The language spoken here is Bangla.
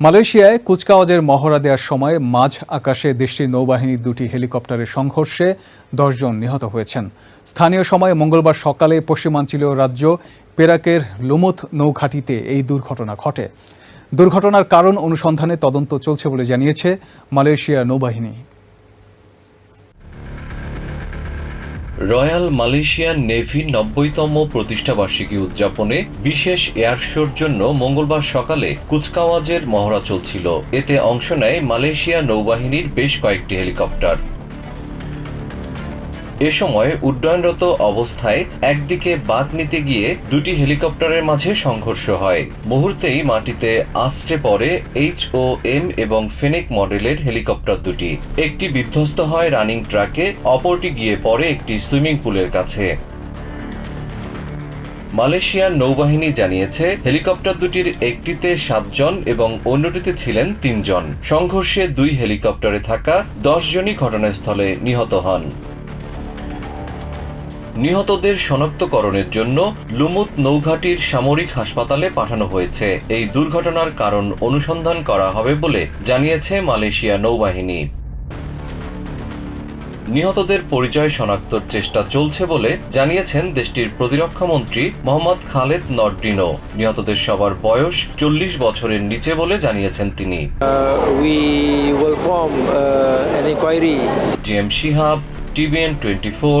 মালয়েশিয়ায় কুচকাওয়াজের মহড়া দেওয়ার সময় মাঝ আকাশে দেশটির নৌবাহিনীর দুটি হেলিকপ্টারের সংঘর্ষে দশজন নিহত হয়েছেন। স্থানীয় সময় মঙ্গলবার সকালে পশ্চিমাঞ্চলীয় রাজ্য পেরাকের লুমুথ নৌঘাটিতে এই দুর্ঘটনা ঘটে। দুর্ঘটনার কারণ অনুসন্ধানে তদন্ত চলছে বলে জানিয়েছে মালয়েশিয়া নৌবাহিনী। রয়্যাল মালয়েশিয়ান নেভির নব্বইতম প্রতিষ্ঠাবার্ষিকী উদযাপনে বিশেষ এয়ার শোর জন্য মঙ্গলবার সকালে কুচকাওয়াজের মহড়া চলছিল। এতে অংশ নেয় মালয়েশিয়া নৌবাহিনীর বেশ কয়েকটি হেলিকপ্টার। এ সময় উড্ডয়নরত অবস্থায় একদিকে বাদ নিতে গিয়ে দুটি হেলিকপ্টারের মাঝে সংঘর্ষ হয়। মুহূর্তেই মাটিতে আষ্টে পড়ে এইচ ও এম এবং ফেনেক মডেলের হেলিকপ্টার দুটি। একটি বিধ্বস্ত হয় রানিং ট্রাকে, অপরটি গিয়ে পড়ে একটি সুইমিং পুলের কাছে। মালয়েশিয়ার নৌবাহিনী জানিয়েছে, হেলিকপ্টার দুটির একটিতে সাতজন এবং অন্যটিতে ছিলেন তিনজন। সংঘর্ষে দুই হেলিকপ্টারে থাকা দশ জনই ঘটনাস্থলে নিহত হন। নিহতদের শনাক্তকরণের জন্য লুমুত নৌঘাটির সামরিক হাসপাতালে পাঠানো হয়েছে। এই দুর্ঘটনার কারণ অনুসন্ধান করা হবে বলে জানিয়েছে মালয়েশিয়া নৌবাহিনী। নিহতদের পরিচয় শনাক্তর চেষ্টা চলছে বলে জানিয়েছেন দেশটির প্রতিরক্ষা মন্ত্রী মোহাম্মদ খালেদ নরডিনো। নিহতদের সবার বয়স চল্লিশ বছরের নিচে বলে জানিয়েছেন তিনি। Uh, uh, an inquiry. G M Shihab TVN twenty four